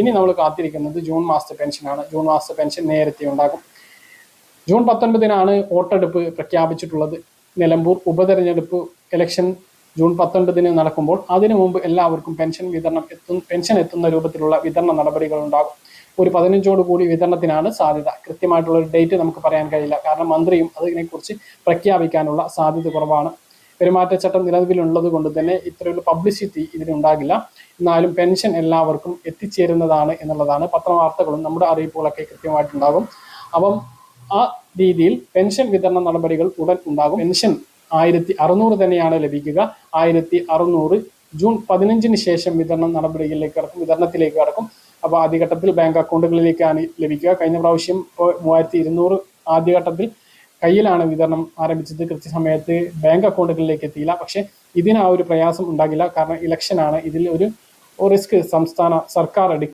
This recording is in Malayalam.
ഇനി നമ്മൾ കാത്തിരിക്കുന്നത് ജൂൺ മാസത്തെ പെൻഷനാണ് ജൂൺ മാസത്തെ പെൻഷൻ നേരത്തെ ഉണ്ടാകും. ജൂൺ പത്തൊൻപതിനാണ് വോട്ടെടുപ്പ് പ്രഖ്യാപിച്ചിട്ടുള്ളത്. നിലമ്പൂർ ഉപതെരഞ്ഞെടുപ്പ് ഇലക്ഷൻ ജൂൺ പത്തൊൻപതിന് നടക്കുമ്പോൾ അതിനു മുമ്പ് എല്ലാവർക്കും പെൻഷൻ വിതരണം എത്തും പെൻഷൻ എത്തുന്ന രൂപത്തിലുള്ള വിതരണ നടപടികൾ ഉണ്ടാകും. ഒരു പതിനഞ്ചോട് കൂടി വിതരണത്തിനാണ് സാധ്യത. കൃത്യമായിട്ടുള്ള ഒരു ഡേറ്റ് നമുക്ക് പറയാൻ കഴിയില്ല. കാരണം മന്ത്രിയും അതിനെക്കുറിച്ച് പ്രഖ്യാപിക്കാനുള്ള സാധ്യത കുറവാണ്. പെരുമാറ്റച്ചട്ടം നിലവിലുള്ളത് കൊണ്ട് തന്നെ ഇത്രയുള്ള പബ്ലിസിറ്റി ഇതിനുണ്ടാകില്ല എന്നാലും പെൻഷൻ എല്ലാവർക്കും എത്തിച്ചേരുന്നതാണ് എന്നുള്ളതാണ് പത്രവാർത്തകളും നമ്മുടെ അറിയിപ്പുകളൊക്കെ കൃത്യമായിട്ടുണ്ടാകും. അപ്പം ആ രീതിയിൽ പെൻഷൻ വിതരണ നടപടികൾ ഉടൻ ഉണ്ടാകും. പെൻഷൻ ആയിരത്തി അറുന്നൂറ് തന്നെയാണ് ലഭിക്കുക. ആയിരത്തി അറുന്നൂറ് ജൂൺ പതിനഞ്ചിന് ശേഷം വിതരണ നടപടികളിലേക്ക് കടക്കും വിതരണത്തിലേക്ക് കടക്കും. അപ്പോൾ ആദ്യഘട്ടത്തിൽ ബാങ്ക് അക്കൗണ്ടുകളിലേക്കാണ് ലഭിക്കുക. കഴിഞ്ഞ പ്രാവശ്യം മൂവായിരത്തി ഇരുന്നൂറ് ആദ്യഘട്ടത്തിൽ കയ്യിലാണ് വിതരണം ആരംഭിച്ചത്. കൃത്യസമയത്ത് ബാങ്ക് അക്കൗണ്ടുകളിലേക്ക് എത്തിയില്ല. പക്ഷേ ഇതിന് ആ ഒരു പ്രയാസം ഉണ്ടാകില്ല. കാരണം ഇലക്ഷനാണ് ഇതിൽ ഒരു റിസ്ക് സംസ്ഥാന സർക്കാർ എടുക്കും